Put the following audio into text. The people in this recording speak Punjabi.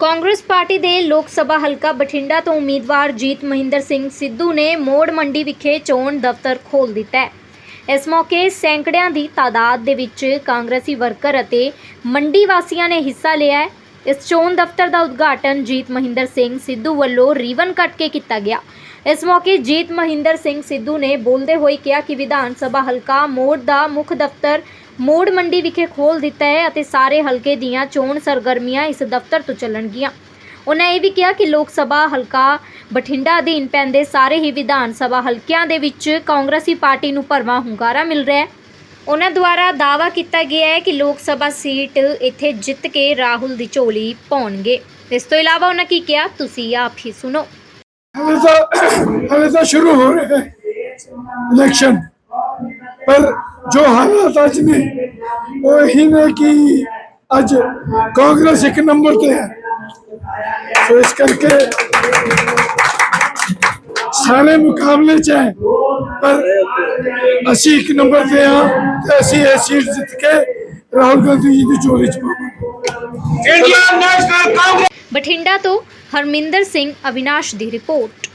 ਕਾਂਗਰਸ ਪਾਰਟੀ ਦੇ ਲੋਕ ਸਭਾ ਹਲਕਾ ਬਠਿੰਡਾ ਤੋਂ ਉਮੀਦਵਾਰ ਜੀਤ ਮਹਿੰਦਰ ਸਿੰਘ ਸਿੱਧੂ ਨੇ ਮੋੜ ਮੰਡੀ ਵਿਖੇ ਚੋਣ ਦਫ਼ਤਰ ਖੋਲ੍ਹ ਦਿੱਤਾ ਹੈ। ਇਸ ਮੌਕੇ ਸੈਂਕੜਿਆਂ ਦੀ ਤਾਦਾਦ ਦੇ ਵਿੱਚ ਕਾਂਗਰਸੀ ਵਰਕਰ ਅਤੇ ਮੰਡੀ ਵਾਸੀਆਂ ਨੇ ਹਿੱਸਾ ਲਿਆ ਹੈ। ਇਸ ਚੋਣ ਦਫ਼ਤਰ ਦਾ ਉਦਘਾਟਨ ਜੀਤ ਮਹਿੰਦਰ ਸਿੰਘ ਸਿੱਧੂ ਵੱਲੋਂ ਰੀਵਨ ਕੱਟ ਕੇ ਕੀਤਾ ਗਿਆ। ਇਸ ਮੌਕੇ ਜੀਤ ਮਹਿੰਦਰ ਸਿੰਘ ਸਿੱਧੂ ਨੇ ਬੋਲਦੇ ਹੋਏ ਕਿਹਾ ਕਿ ਵਿਧਾਨ ਸਭਾ ਹਲਕਾ ਮੋੜ ਦਾ ਮੁੱਖ ਦਫ਼ਤਰ ਮੋੜ ਮੰਡੀ ਵਿਖੇ ਖੋਲ ਦਿੱਤਾ ਹੈ ਅਤੇ ਸਾਰੇ ਹਲਕੇ ਦੀਆਂ ਚੋਣ ਸਰਗਰਮੀਆਂ ਇਸ ਦਫ਼ਤਰ ਤੋਂ ਚੱਲਣਗੀਆਂ। ਉਹਨਾਂ ਇਹ ਵੀ ਕਿਹਾ ਕਿ ਲੋਕ ਸਭਾ ਹਲਕਾ ਬਠਿੰਡਾ ਅਧੀਨ ਪੈਂਦੇ ਸਾਰੇ ਹੀ ਵਿਧਾਨ ਸਭਾ ਹਲਕਿਆਂ ਦੇ ਵਿੱਚ ਕਾਂਗਰਸੀ ਪਾਰਟੀ ਨੂੰ ਭਰਵਾਂ ਹੁੰਗਾਰਾ ਮਿਲ ਰਿਹਾ ਹੈ। ਉਹਨਾਂ ਦੁਆਰਾ ਦਾਵਾ ਕੀਤਾ ਗਿਆ ਹੈ ਕਿ ਲੋਕ ਸਭਾ ਸੀਟ ਇੱਥੇ ਜਿੱਤ ਕੇ ਰਾਹੁਲ ਦੀ ਝੋਲੀ ਪਾਉਣਗੇ। ਇਸ ਤੋਂ ਇਲਾਵਾ ਉਹਨਾਂ ਕੀ ਕਿਹਾ, ਤੁਸੀਂ ਆਪ ਹੀ ਸੁਣੋ। ਅਗਲੇ ਤਾਂ ਸ਼ੁਰੂ ਹੋ ਰਿਹਾ ਹੈ। ਇਲੈਕਸ਼ਨ ਪਰ जो हालात आज ने वो ही ने कि आज कांग्रेस एक नंबर पे है तो इस करके सारे मुकाबले च है पर ਅਸੀਂ ਇੱਕ ਨੰਬਰ ਤੇ ਆ ਤੇ ਅਸੀਂ ਇਹ ਸੀਟ ਜਿੱਤ ਕੇ ਰਾਹੁਲ ਗਾਂਧੀ ਜੀ ਦੀ ਝੋਲੀ ਚ ਪਾਵਾਂਗੇ इंडियन नेशनल कांग्रेस ਬਠਿੰਡਾ ਤੋਂ ਹਰਮਿੰਦਰ ਸਿੰਘ ਅਵਿਨਾਸ਼ ਦੀ ਰਿਪੋਰਟ